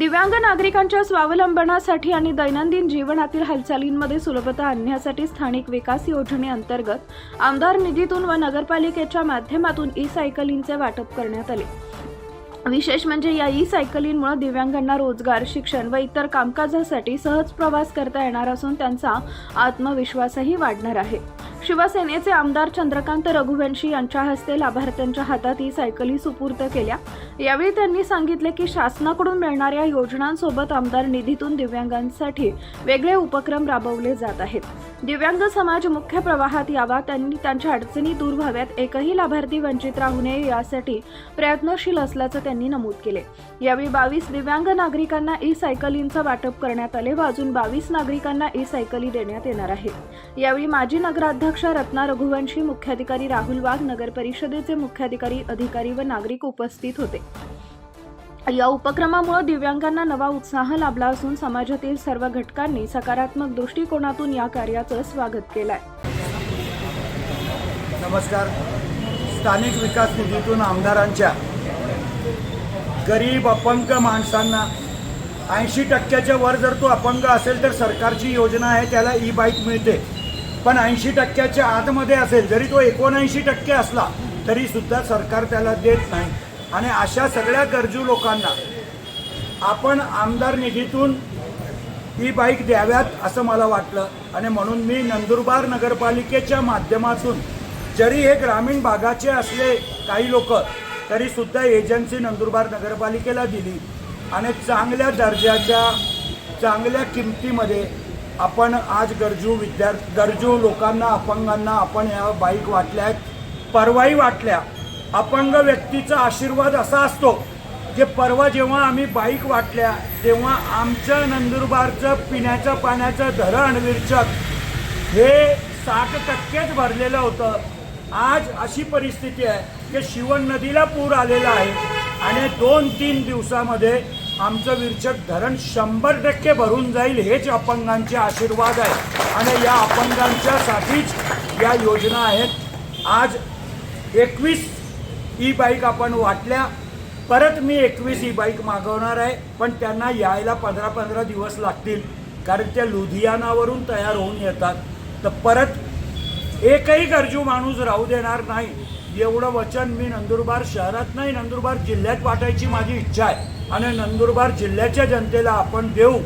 दिव्यांग नागरिकांच्या स्वावलंबनासाठी आणि दैनंदिन जीवनातील हालचालींमध्ये सुलभता आणण्यासाठी स्थानिक विकास योजनेअंतर्गत आमदार निधीतून व नगरपालिकेच्या माध्यमातून ई सायकलींचे वाटप करण्यात आले. विशेष म्हणजे या ई सायकलींमुळे दिव्यांगांना रोजगार शिक्षण व इतर कामकाजासाठी सहज प्रवास करता येणार असून त्यांचा आत्मविश्वासही वाढणार आहे. शिवसेनेचे आमदार चंद्रकांत रघुवंशी यांच्या हस्ते लाभार्थ्यांच्या हातात ही सायकली सुपूर्द केल्या. यावेळी त्यांनी सांगितले की शासनाकडून मिळणाऱ्या योजनांसोबत आमदार निधीतून दिव्यांगांसाठी वेगळे उपक्रम राबवले जात आहेत. दिव्यांग समाज मुख्य प्रवाहात यावा. त्यांनी त्यांच्या अडचणी दूर व्हाव्यात. एकही लाभार्थी वंचित राहू नये यासाठी प्रयत्नशील असल्याचं त्यांनी नमूद केले. यावेळी बावीस दिव्यांग नागरिकांना ई सायकलींचं वाटप करण्यात आले व अजून बावीस नागरिकांना ई सायकली देण्यात येणार आहे. यावेळी माजी नगराध्यक्ष रत्ना रघुवंशी मुख्याधिकारी राहुल वाघ नगर परिषदेचे मुख्याधिकारी अधिकारी व नागरिक उपस्थित होते. या उपक्रमामुळे दिव्यांगांना नवा उत्साह लाभला असून समाजातील सर्व घटकांनी सकारात्मक दृष्टिकोनातून या कार्याचं स्वागत केलंय. नमस्कार. स्थानिक विकास निधीतून आमदारांच्या गरीब अपंग माणसांना ऐंशी टक्क्याच्या वर जर तो अपंग असेल तर सरकारची योजना आहे त्याला ई बाईक मिळते. पण ऐंशी टक्क्याच्या आतमध्ये असेल जरी तो एकोणऐंशी टक्के असला तरी सुद्धा सरकार त्याला देत नाही. आणि अशा सगळ्या गरजू लोकांना आपण आमदार निधीतून ही बाईक द्याव्यात असं मला वाटलं. आणि म्हणून मी नंदुरबार नगरपालिकेच्या माध्यमातून जरी हे ग्रामीण भागाचे असले काही लोक तरी सुद्धा एजन्सी नंदुरबार नगरपालिकेला दिली. आणि चांगल्या दर्जाच्या चांगल्या किमतीमध्ये आपण आज गरजू विद्यार्थी गरजू लोकांना अपंगांना आपण या बाईक वाटल्या आहेत परवाही वाटल्या अपंग व्यक्तीचा आशीर्वाद असा असतो की परवा जेव्हा आम्ही बाईक वाटल्या तेव्हा आमच्या नंदुरबारचं पिण्याचं पाण्याचं धरण विरचक हे साठ टक्केच भरलेलं होतं. आज अशी परिस्थिती आहे की शिवण नदीला पूर आलेला आहे आणि दोन तीन दिवसामध्ये आमचं विरचक धरण शंभर टक्के भरून जाईल हेच अपंगांचे आशीर्वाद आहे. आणि या अपंगांच्यासाठीच या योजना आहेत. आज एकवीस ई बाईक आपण वाटल्या परत मी एकवीस ई बाईक मागवणार आहे पण त्यांना यायला पंधरा पंधरा दिवस लागतील कारण त्या लुधियानावरून तयार होऊन येतात. तर परत एकही गरजू माणूस राहू देणार नाही एवढं वचन मी नंदुरबार शहरात नाही नंदुरबार जिल्ह्यात वाटायची माझी इच्छा आहे. आणि नंदुरबार जिल्ह्याच्या जनतेला आपण देऊ.